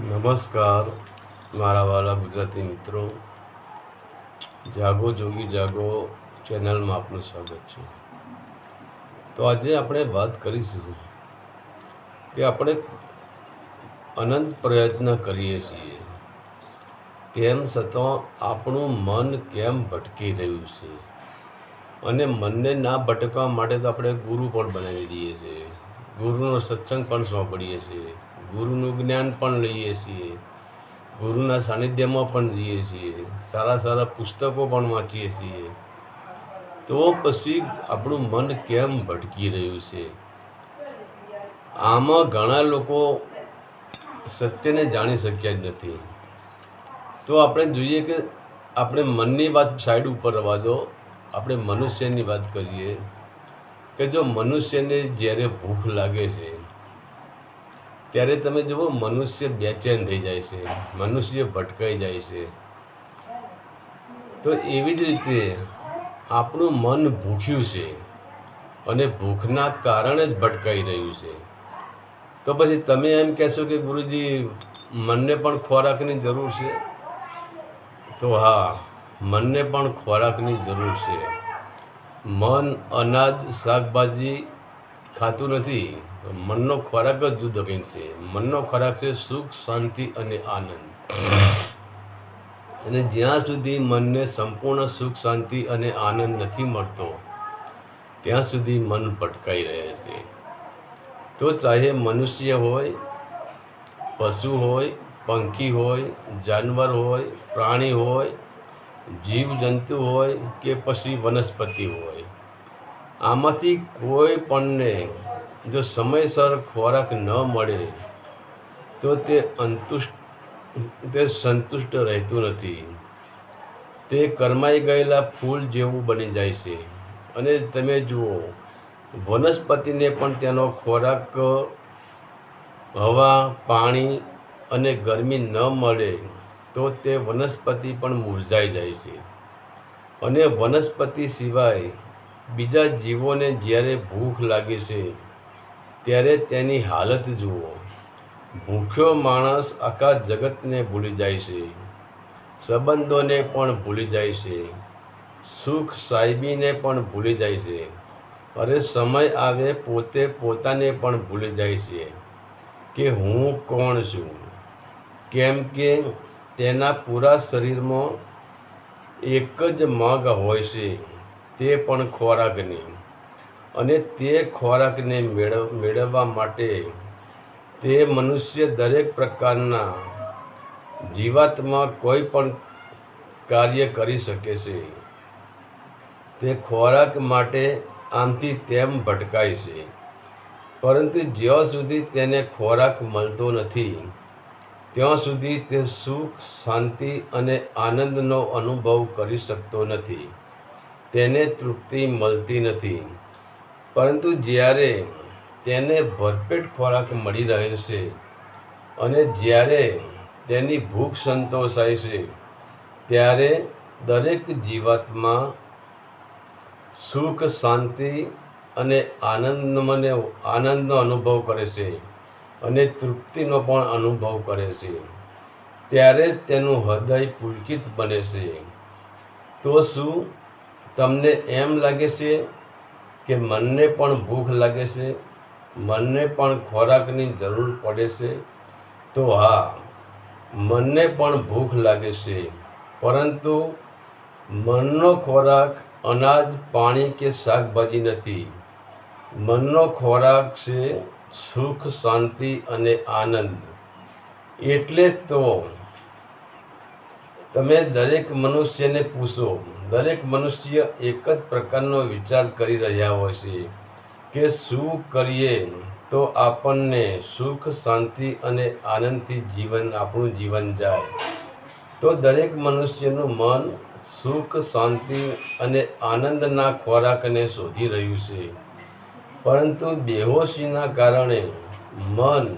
નમસ્કાર, મારા વાલા ગુજરાતી મિત્રો. જાગો, જોગી જાગો ચેનલમાં આપનું સ્વાગત છે. તો આજે આપણે વાત કરીશું કે આપણે અનંત પ્રયત્ન કરીએ છીએ. તેમ છતાં આપણું મન કેમ ભટકી રહ્યું છે? અને મનને ના ભટકવા માટે તો આપણે ગુરુ પણ બનાવી દઈએ છીએ. ગુરુનો સત્સંગ પણ સોંપડીએ છીએ. ગુરુનું જ્ઞાન પણ લઈએ છીએ. ગુરુના સાનિધ્યમાં પણ જઈએ છીએ. સારા સારા પુસ્તકો પણ વાંચીએ છીએ. તો પછી આપણું મન કેમ ભટકી રહ્યું છે? આમાં ઘણા લોકો સત્યને જાણી શક્યા જ નથી. તો આપણે જોઈએ કે આપણે મનની વાત સાઈડ ઉપર રવા દો. આપણે મનુષ્યની વાત કરીએ કે જો મનુષ્યને જ્યારે ભૂખ લાગે છે ત્યારે તમે જુઓ, મનુષ્ય બેચેન થઈ જાય છે, મનુષ્ય ભટકાઈ જાય છે. તો એવી જ રીતે આપણું મન ભૂખ્યું છે અને ભૂખના કારણે જ ભટકાઈ રહ્યું છે. તો પછી તમે એમ કહેશો કે ગુરુજી, મનને પણ ખોરાકની જરૂર છે? તો હા, મનને પણ ખોરાકની જરૂર છે. મન અનાજ, શાકભાજી ખાતું નથી. મનનો ખોરાક જ જુદો કંઈક છે. મનનો ખોરાક છે સુખ, શાંતિ અને આનંદ. અને જ્યાં સુધી મનને સંપૂર્ણ સુખ, શાંતિ અને આનંદ નથી મળતો, ત્યાં સુધી મન ભટકાઈ રહે છે. તો ચાહે મનુષ્ય હોય, પશુ હોય, પંખી હોય, જાનવર હોય, પ્રાણી હોય, જીવજંતુ હોય કે પછી વનસ્પતિ હોય આમાંથી કોઈ પણને જો સમયસર ખોરાક ન મળે, તો તે અંતુષ્ટ, તે સંતુષ્ટ રહેતું નથી. તે કરમાઈ ગયેલા ફૂલ જેવું બની જાય છે. અને તમે જુઓ, વનસ્પતિને પણ તેનો ખોરાક, હવા, પાણી અને ગરમી ન મળે, તો તે વનસ્પતિ પણ મુરઝાઈ જાય છે. અને વનસ્પતિ સિવાય બીજા જીવોને જ્યારે ભૂખ લાગે છે, ત્યારે તેની હાલત જુઓ. ભૂખ્યો માણસ આખા જગતને ભૂલી જાય છે, સંબંધોને પણ ભૂલી જાય છે, સુખ સાહેબીને પણ ભૂલી જાય છે અરે સમય આવે પોતે પોતાને પણ ભૂલી જાય છે કે હું કોણ છું. કેમ કે તેના પૂરા શરીરમાં એક જ મગ હોય છે. તે પણ ખોરાકની. અને તે ખોરાકને મેળવ, મેળવવા માટે તે મનુષ્ય દરેક પ્રકારના જીવાતમાં કોઈ પણ કાર્ય કરી શકે છે. તે ખોરાક માટે આમથી તેમ ભટકાય છે. પરંતુ જ્યાં સુધી તેને ખોરાક મળતો નથી, ત્યાં સુધી તે સુખ, શાંતિ અને આનંદનો અનુભવ કરી શકતો નથી. તેને તૃપ્તિ મળતી નથી. પરંતુ જ્યારે તેને ભરપેટ ખોરાક મળી રહે છે અને જ્યારે તેની ભૂખ સંતોષાય છે, ત્યારે દરેક જીવાતમાં સુખ, શાંતિ અને આનંદ મને આનંદનો અનુભવ કરે છે અને તૃપ્તિનો પણ અનુભવ કરે છે. ત્યારે જ તેનું હૃદય પુલકિત બને છે. તો શું તમને એમ લાગે છે કે મનને પણ ભૂખ લાગે છે? મનને પણ ખોરાકની જરૂર પડે છે? તો હા, મનને પણ ભૂખ લાગે છે. પરંતુ મનનો ખોરાક અનાજ, પાણી કે શાકભાજી નથી. મનનો ખોરાક છે સુખ, શાંતિ અને આનંદ. એટલે જ તો તમે દરેક મનુષ્યને પૂછો, દરેક મનુષ્ય એક જ પ્રકારનો વિચાર કરી રહ્યા હોય છે કે શું કરીએ તો આપણને સુખ, શાંતિ અને આનંદથી જીવન, આપણું જીવન જાય. તો દરેક મનુષ્યનું મન સુખ, શાંતિ અને આનંદના ખોરાકને શોધી રહ્યું છે. પરંતુ બેહોશીના કારણે મન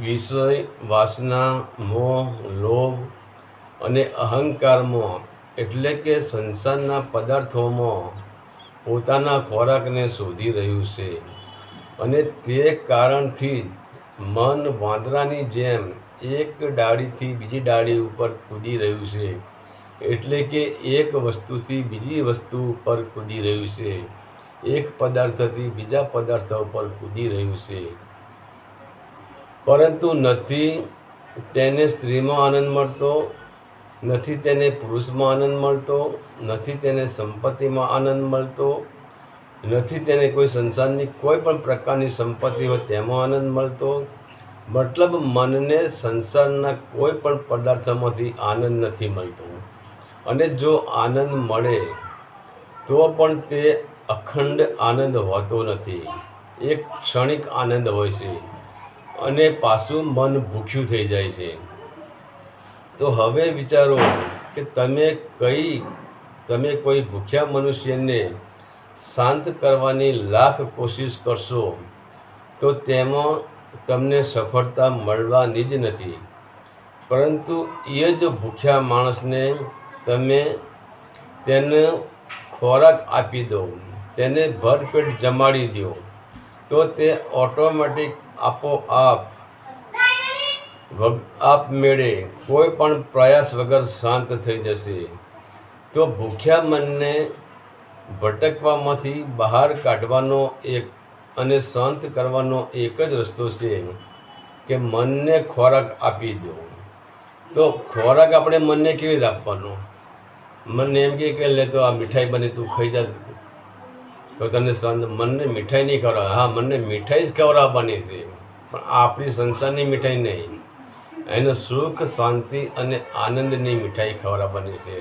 વિષય, વાસના, મોહ, લોભ અને અહંકારમાં, એટલે કે સંસારના પદાર્થોમાં પોતાના ખોરાકને શોધી રહ્યું છે. અને તે કારણથી મન વાંદરાની જેમ એક ડાળીથી બીજી ડાળી ઉપર કૂદી રહ્યું છે. એટલે કે એક વસ્તુથી બીજી વસ્તુ ઉપર કૂદી રહ્યું છે. એક પદાર્થથી બીજા પદાર્થ ઉપર કૂદી રહ્યું છે. પરંતુ નથી તેને સ્ત્રીમાં આનંદ મળતો, નથી તેને પુરુષમાં આનંદ મળતો, નથી તેને સંપત્તિમાં આનંદ મળતો, નથી તેને કોઈ સંસારની કોઈ પણ પ્રકારની સંપત્તિ હોય તેમાં આનંદ મળતો. મતલબ મનને સંસારના કોઈ પણ પદાર્થમાંથી આનંદ નથી મળતો. અને જો આનંદ મળે, તો પણ તે અખંડ આનંદ હોતો નથી. એક ક્ષણિક આનંદ હોય છે. અને પાછું મન ભૂખ્યું થઈ જાય છે. તો હવે વિચારો કે તમે કઈ, તમે કોઈ ભૂખ્યા મનુષ્યને શાંત કરવાની લાખ કોશિશ કરશો, તો તેમાં તમને સફળતા મળવાની જ નથી. પરંતુ એ જ ભૂખ્યા માણસને તમે તેને ખોરાક આપી દો, તેને ભરપેટ જમાડી દો, તો તે ઓટોમેટિક આપોઆપ આપમેળે કોઈ પણ પ્રયાસ વગર શાંત થઈ જશે. તો ભૂખ્યા મનને ભટકવામાંથી બહાર કાઢવાનો એક અને શાંત કરવાનો એક જ રસ્તો છે કે મનને ખોરાક આપી દો. તો ખોરાક આપણે મનને કેવી રીતે આપવાનો? મનને એમ કે લે તો આ મીઠાઈ બની તું ખાઈ જા. તો તને મનને મીઠાઈ નહીં ખવડાવે. હા, મનને મીઠાઈ જ ખવડાવવાની છે. પણ આપણી સંસારની મીઠાઈ નહીં. એને સુખ, શાંતિ અને આનંદની મીઠાઈ ખવડાવવાની છે.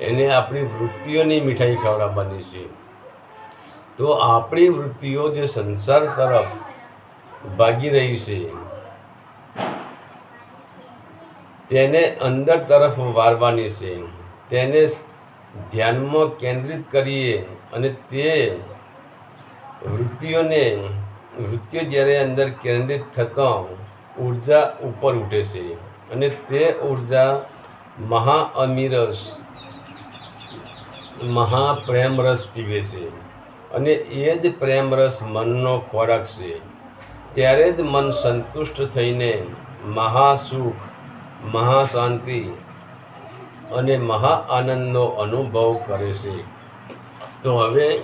એને આપણી વૃત્તિઓની મીઠાઈ ખવડાવવાની છે. તો આપણી વૃત્તિઓ જે સંસાર તરફ ભાગી રહી છે, તેને અંદર તરફ વારવાની છે. તેને ધ્યાનમાં કેન્દ્રિત કરીએ અને તે વૃત્તિઓને, વૃત્તિઓ જ્યારે અંદર કેન્દ્રિત થતાં ઊર્જા ઉપર ઉઠે છે અને તે ઊર્જા મહા અમીરસ મહાપ્રેમરસ પીવે છે અને એ જ પ્રેમરસ મનનો ખોરાક છે. ત્યારે જ મન સંતુષ્ટ થઈને મહાસુખ, મહાશાંતિ અને મહા આનંદનો અનુભવ કરે છે. તો હવે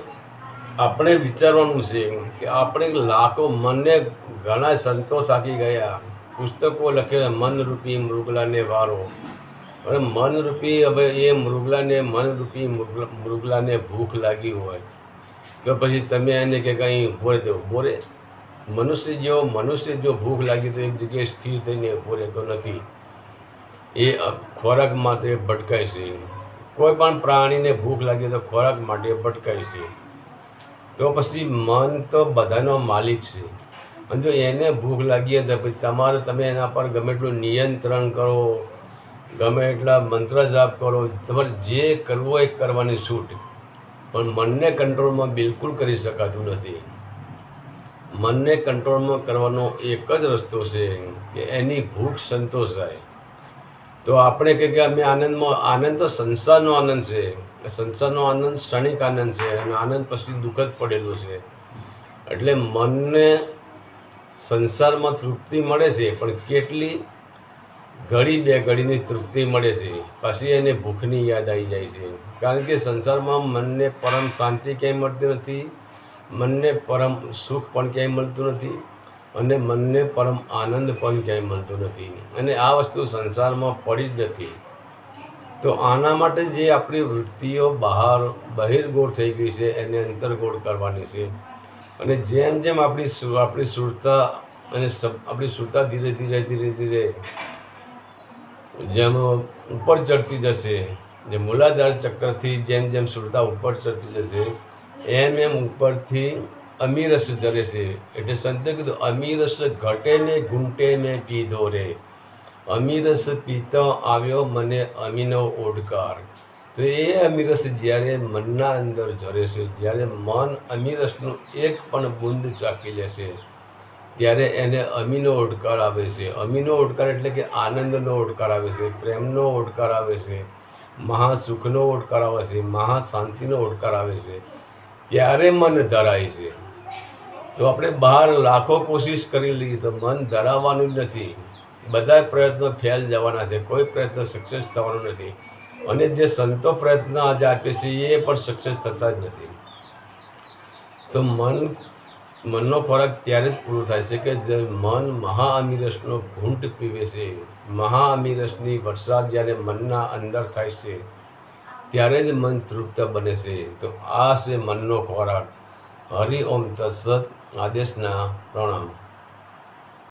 આપણે વિચારવાનું છે કે આપણે લાખો મનને ઘણા સંતો થાકી ગયા. પુસ્તકો લખેલા, મનરૂપી મૃગલાને વારો. હવે મનરૂપી હવે એ મૃગલાને, મનરૂપી મૃગલા- મૃગલાને ભૂખ લાગી હોય. તો પછી તમે એને કે કંઈ બોરે દો બોરે મનુષ્ય જેવો, મનુષ્ય જો ભૂખ લાગી તો એક જગ્યાએ સ્થિર થઈને બોરે તો નથી. એ ખોરાક માટે ભટકાય છે. કોઈ પણ પ્રાણીને ભૂખ લાગે તો ખોરાક માટે ભટકાય છે. તો પછી મન તો બધાનો માલિક છે. અને જો એને ભૂખ લાગી તો પછી તમારે તમે એના પર ગમે એટલું નિયંત્રણ કરો, ગમે એટલા મંત્ર જાપ કરો, તમારે જે કરવું એ કરવાની છૂટ. પણ મનને કંટ્રોલમાં બિલકુલ કરી શકાતું નથી. મનને કંટ્રોલમાં કરવાનો એક જ રસ્તો છે કે એની ભૂખ સંતોષાય. તો આપણે કહે કે અમે આનંદમાં, આનંદ તો સંસારનો આનંદ છે. સંસારનો આનંદ ક્ષણિક આનંદ છે અને આનંદ પછી દુઃખ જ પડેલો છે. એટલે મનને સંસારમાં તૃપ્તિ મળે છે, પણ કેટલી ઘડી બે ઘડીની તૃપ્તિ મળે છે. પછી એને ભૂખની યાદ આવી જાય છે. કારણ કે સંસારમાં મનને પરમ શાંતિ ક્યાંય મળતી નથી, મનને પરમ સુખ પણ ક્યાંય મળતું નથી. અને મનને પરમ આનંદ પણ ક્યાંય મળતો નથી. અને આ વસ્તુ સંસારમાં પડી જ નથી. તો આના માટે જે આપણી વૃત્તિઓ બહાર બહિર્ગોળ થઈ ગઈ છે, એને અંતર્ગોળ કરવાની છે. અને જેમ જેમ આપણી આપણી સુરતા અને આપણી સુરતા ધીરે ધીરે ધીરે ધીરે જેમ ઉપર ચડતી જશે જે મૂલાધાર ચક્રથી જેમ જેમ સુરતા ઉપર ચડતી જશે, એમ એમ ઉપરથી અમીરસ જરે છે. એટલે સંતે કીધું અમીરસ ઘટે ને ઘૂંટે મેં પીધો રે. અમીરસ પીતો આવ્યો મને અમીનો ઓડકાર. તો એ અમીરસ જ્યારે મનના અંદર ઝરે છે, જ્યારે મન અમીરસનું એક પણ બુંદ ચાખી લેશે, ત્યારે એને અમીનો ઓડકાર આવે છે. અમીનો ઓડકાર એટલે કે આનંદનો ઓડકાર આવે છે, પ્રેમનો ઓડકાર આવે છે, મહાસુખનો ઓડકાર આવે છે, મહાશાંતિનો ઓડકાર આવે છે. ત્યારે મન ધરાય છે. તો આપણે બહાર લાખો કોશિશ કરી લઈએ તો મન ધરાવવાનું જ નથી. બધા પ્રયત્નો ફેલ જવાના છે. કોઈ પ્રયત્ન સક્સેસ થવાનો નથી. અને જે સંતો પ્રયત્ન આજે આપે છે એ પણ સક્સેસ થતા જ નથી. તો મન, મનનો ખોરાક ત્યારે જ પૂરો થાય છે કે જે મન મહાઅમીરસનો ઘૂંટ પીવે છે. મહાઅમીરસની વરસાદ જ્યારે મનના અંદર થાય છે, ત્યારે જ મન તૃપ્ત બને છે. તો આ છે મનનો ખોરાક. હરિ ઓમ તત્સત આદેશના પ્રણામ.